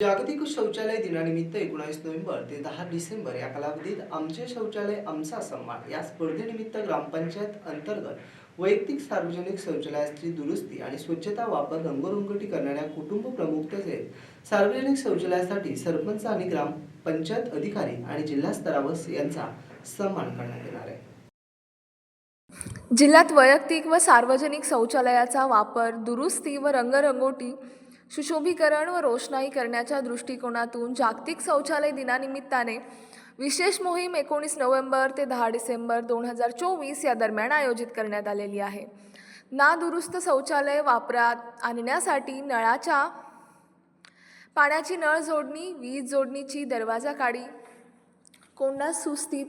जागतिक शौचालय दिनानिमित्त एकोणावीस नोव्हेंबर ते दहा डिसेंबर या कालावधीत आमचे शौचालय आमचा सन्मान या स्पर्धेनिमित्त ग्रामपंचायत अंतर्गत वैयक्तिक सार्वजनिक शौचालयाची दुरुस्ती आणि स्वच्छता वापर रंगरंगोटी करणाऱ्या कुटुंब प्रमुख तसेच सार्वजनिक शौचालयासाठी सरपंच आणि ग्रामपंचायत अधिकारी आणि जिल्हा स्तरावर यांचा सन्मान करण्यात येणार आहे. जिल्ह्यात वैयक्तिक व सार्वजनिक शौचालयाचा वापर दुरुस्ती व रंगरंगोटी सुशोभीकरण व रोषणाई करण्याच्या दृष्टिकोनातून जागतिक शौचालय दिनानिमित्ताने विशेष मोहीम एकोणीस नोव्हेंबर ते दहा डिसेंबर दोन हजार चोवीस या दरम्यान आयोजित करण्यात आलेली आहे. नादुरुस्त शौचालय वापरात आणण्यासाठी नळाच्या पाण्याची नळ जोडणी वीज जोडणीची दरवाजा काडी कोंडा सुस्थित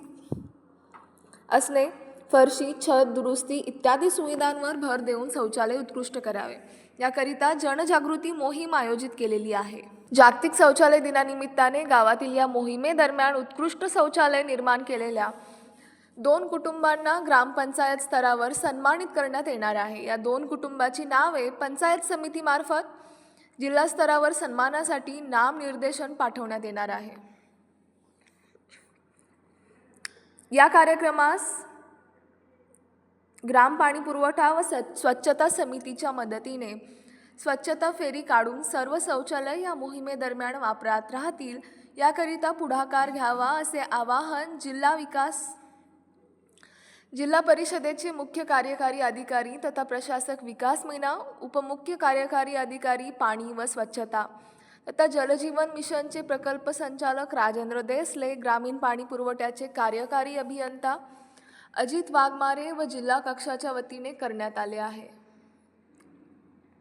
असणे फरशी छत दुरुस्ती इत्यादी सुविधांवर भर देऊन शौचालय उत्कृष्ट करावे. याकरिता जनजागृती मोहीम आयोजित केलेली आहे. जागतिक शौचालय दिनानिमित्ताने गावातील या मोहिमेदरम्यान उत्कृष्ट शौचालय निर्माण केलेल्या दोन कुटुंबांना ग्रामपंचायत स्तरावर सन्मानित करण्यात येणार आहे. या दोन कुटुंबाची नावे पंचायत समितीमार्फत जिल्हा स्तरावर सन्मानासाठी नामनिर्देशन पाठवण्यात येणार आहे. या कार्यक्रमास ग्राम पाणी पुरवठा व स- स्वच्छता समितीच्या मदतीने स्वच्छता फेरी काढून सर्व शौचालय या मोहिमेदरम्यान वापरात राहतील याकरिता पुढाकार घ्यावा असे आवाहन जिल्हा विकास जिल्हा परिषदेचे मुख्य कार्यकारी अधिकारी तथा प्रशासक विकास मीना उपमुख्य कार्यकारी अधिकारी पाणी व स्वच्छता तथा जलजीवन मिशनचे प्रकल्प संचालक राजेंद्र देसले ग्रामीण पाणी पुरवठ्याचे कार्यकारी अभियंता अजित वाघमारे व जिल्हा कक्षाच्या वतीने करण्यात आले आहे.